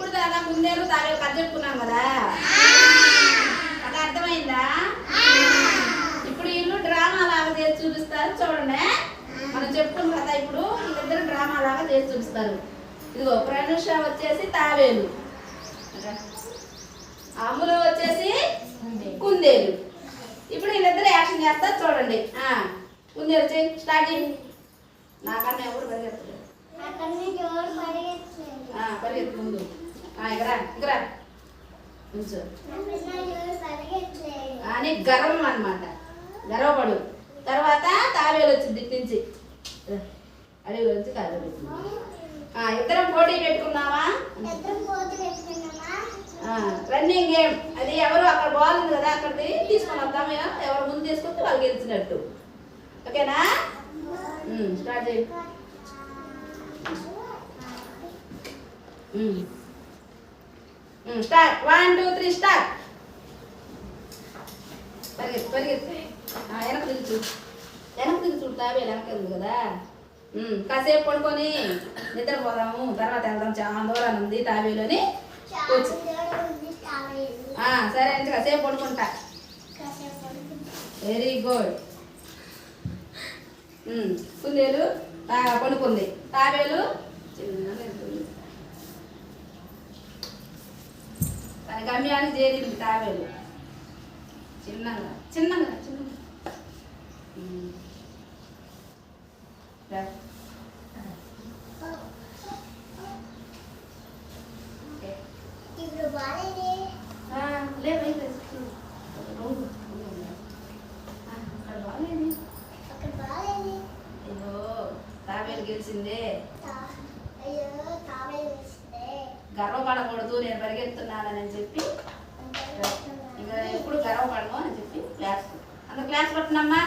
కుందేలు తాగేలు కథ చెప్పుకున్నాం కదా. అది అర్థమైందా? ఇప్పుడు వీళ్ళు డ్రామా లాగా చేసి చూపిస్తారు చూడండి. మనం చెప్పుకున్నాం కదా ఇప్పుడు వీళ్ళిద్దరు డ్రామా లాగా చేసి చూపిస్తారు. ఇదిగో ప్రనుష వచ్చేసి తావేలు. అమ్ములు వచ్చేసి కుందేలు. ఇప్పుడు వీళ్ళిద్దరు యాక్షన్ చేస్తారు చూడండి. కుందేలు చేయి స్టార్ట్ చేయి. నాకన్నా ఎవరు పరిగెత్తలేదు. పరిగెత్తు ముందు. అని గర్వం అనమాట గర్వపడు. తర్వాత తావేలు వచ్చింది ఇటు నుంచి అడిగి వచ్చి కాదు ఇద్దరం పోటీ పెట్టుకున్నావా? రన్నింగ్ గేమ్ అది ఎవరు అక్కడ బాల్ ఉంది కదా అక్కడిది తీసుకొని వద్దాము ఎవరు ముందు తీసుకొస్తే వాళ్ళు గెలిచినట్టు. ఓకేనా? స్టార్ట్ చేయి. Start. One two three start. పరిగెత్తు పరిగెత్తు. వెనక తిరిగి చూడు. వెనక తిరిగి చూడు తావే వెనక ఉంది కదా. కాసేపు పడుకొని నిద్రపోదాము. తర్వాత వెళ్దాం. చాలా దూరం ఉంది తావేలోని. సరే అంటే కాసేపు పడుకుంటా. Very good. కుందేలు పడుకుంది. తావేలు. చిన్న. తన గమ్యానికి చేరింది తావేలు చిన్నగా చిన్నగా చిన్నగా. గెలిచిందే. గర్వపడకూడదు నేను పరిగెత్తున్నానని చెప్పి ఇంకా ఎప్పుడు గర్వపడము అని చెప్పి క్లాస్ అందరు క్లాస్ పట్టినమ్మా?